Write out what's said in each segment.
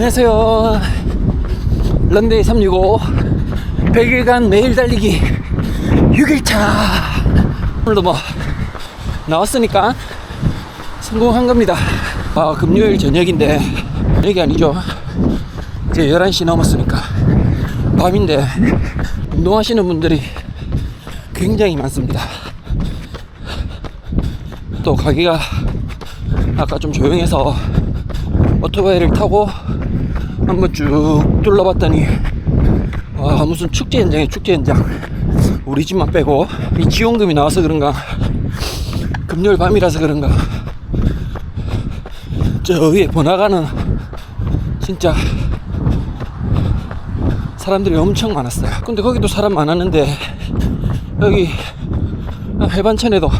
안녕하세요. 런데이 365 100일간 매일 달리기 6일차. 오늘도 뭐 나왔으니까 성공한 겁니다. 아, 금요일 저녁인데 여기 아니죠. 이제 11시 넘었으니까 밤인데 운동하시는 분들이 굉장히 많습니다. 또 가게가 아까 좀 조용해서 오토바이를 타고 한번 쭉 둘러봤더니 와 무슨 축제 현장에 축제 현장. 우리 집만 빼고 이 지원금이 나와서 그런가 금요일 밤이라서 그런가. 저 위에 번화가는 진짜 사람들이 엄청 많았어요. 근데 거기도 사람 많았는데 여기 해반천에도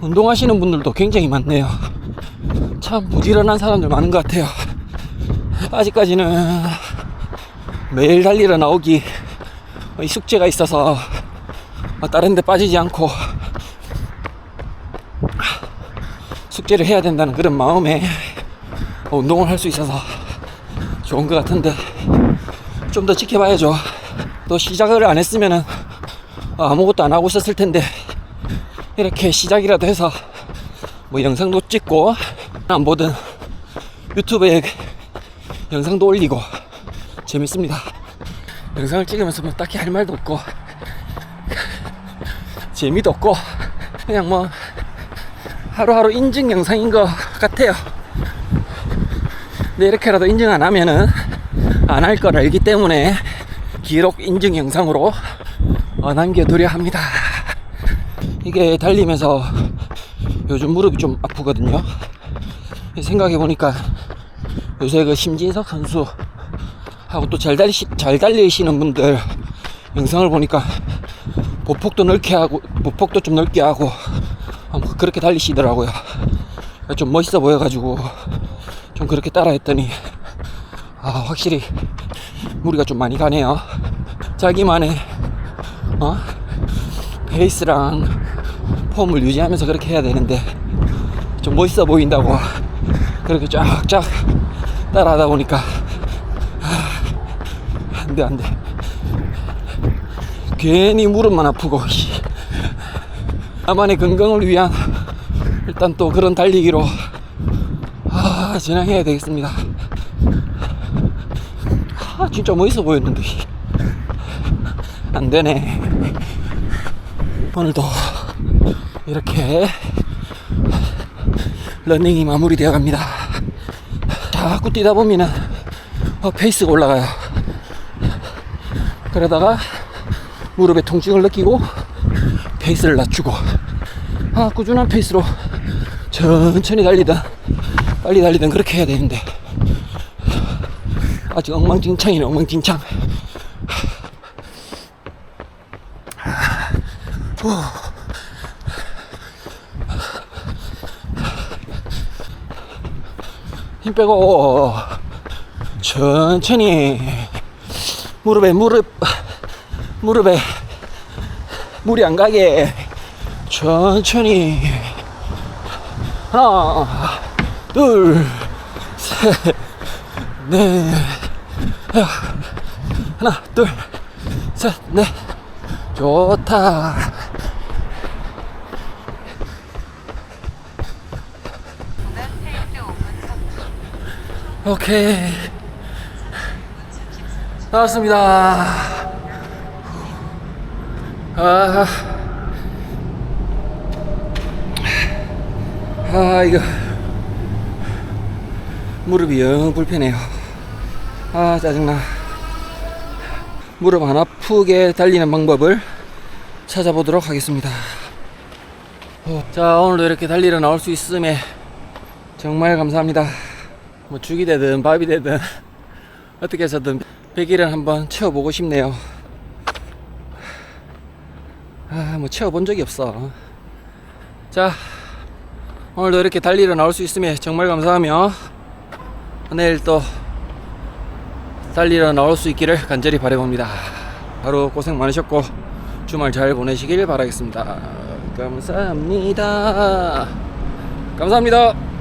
운동하시는 분들도 굉장히 많네요. 참 부지런한 사람들 많은 것 같아요. 아직까지는 매일 달리러 나오기 이 숙제가 있어서 다른 데 빠지지 않고 숙제를 해야 된다는 그런 마음에 운동을 할 수 있어서 좋은 것 같은데 좀 더 지켜봐야죠. 또 시작을 안 했으면은 아무것도 안 하고 있었을 텐데 이렇게 시작이라도 해서 뭐 영상도 찍고 안 보든 유튜브에 영상도 올리고 재밌습니다. 영상을 찍으면서 뭐 딱히 할 말도 없고 재미도 없고 그냥 뭐 하루하루 인증 영상인 것 같아요. 근데 이렇게라도 인증 안 하면은 안 할 걸 알기 때문에 기록 인증 영상으로 어, 남겨두려 합니다. 이게 달리면서 요즘 무릎이 좀 아프거든요. 생각해 보니까 요새 그 심진석 선수 하고 또 잘 달리 잘 달리시는 분들 영상을 보니까 보폭도 넓게 하고 보폭도 좀 넓게 하고 뭐 그렇게 달리시더라고요. 좀 멋있어 보여가지고 좀 그렇게 따라했더니 아 확실히 무리가 좀 많이 가네요. 자기만의 어 페이스랑 폼을 유지하면서 그렇게 해야 되는데 좀 멋있어 보인다고 그렇게 쫙쫙 따라하다 보니까 안돼 안돼. 괜히 무릎만 아프고 나만의 건강을 위한 일단 또 그런 달리기로 아 진행해야 되겠습니다. 아 진짜 멋있어 보였는데 안 되네. 오늘도 이렇게 러닝이 마무리되어 갑니다. 자꾸 뛰다 보면은 어, 페이스가 올라가요. 그러다가 무릎에 통증을 느끼고 페이스를 낮추고 아, 꾸준한 페이스로 천천히 달리든 빨리 달리든 그렇게 해야 되는데 아직 엉망진창이네 엉망진창. 후. 힘 빼고 천천히. 무릎에 무릎 무릎에 물이 안 가게. 천천히. 하나 둘셋넷. 하나 둘셋넷. 좋다 오케이. 나왔습니다. 아, 아 이거. 무릎이 영 불편해요. 아 짜증나. 무릎 안 아프게 달리는 방법을 찾아보도록 하겠습니다. 어, 자 오늘도 이렇게 달리러 나올 수 있음에 정말 감사합니다 뭐 죽이 되든 밥이 되든 어떻게 해서든 100일은 한번 채워보고 싶네요. 아, 뭐 채워본 적이 없어. 자, 오늘도 이렇게 달리러 나올 수 있음에 정말 감사하며 내일 또 달리러 나올 수 있기를 간절히 바라봅니다. 하루 고생 많으셨고 주말 잘 보내시길 바라겠습니다. 감사합니다. 감사합니다.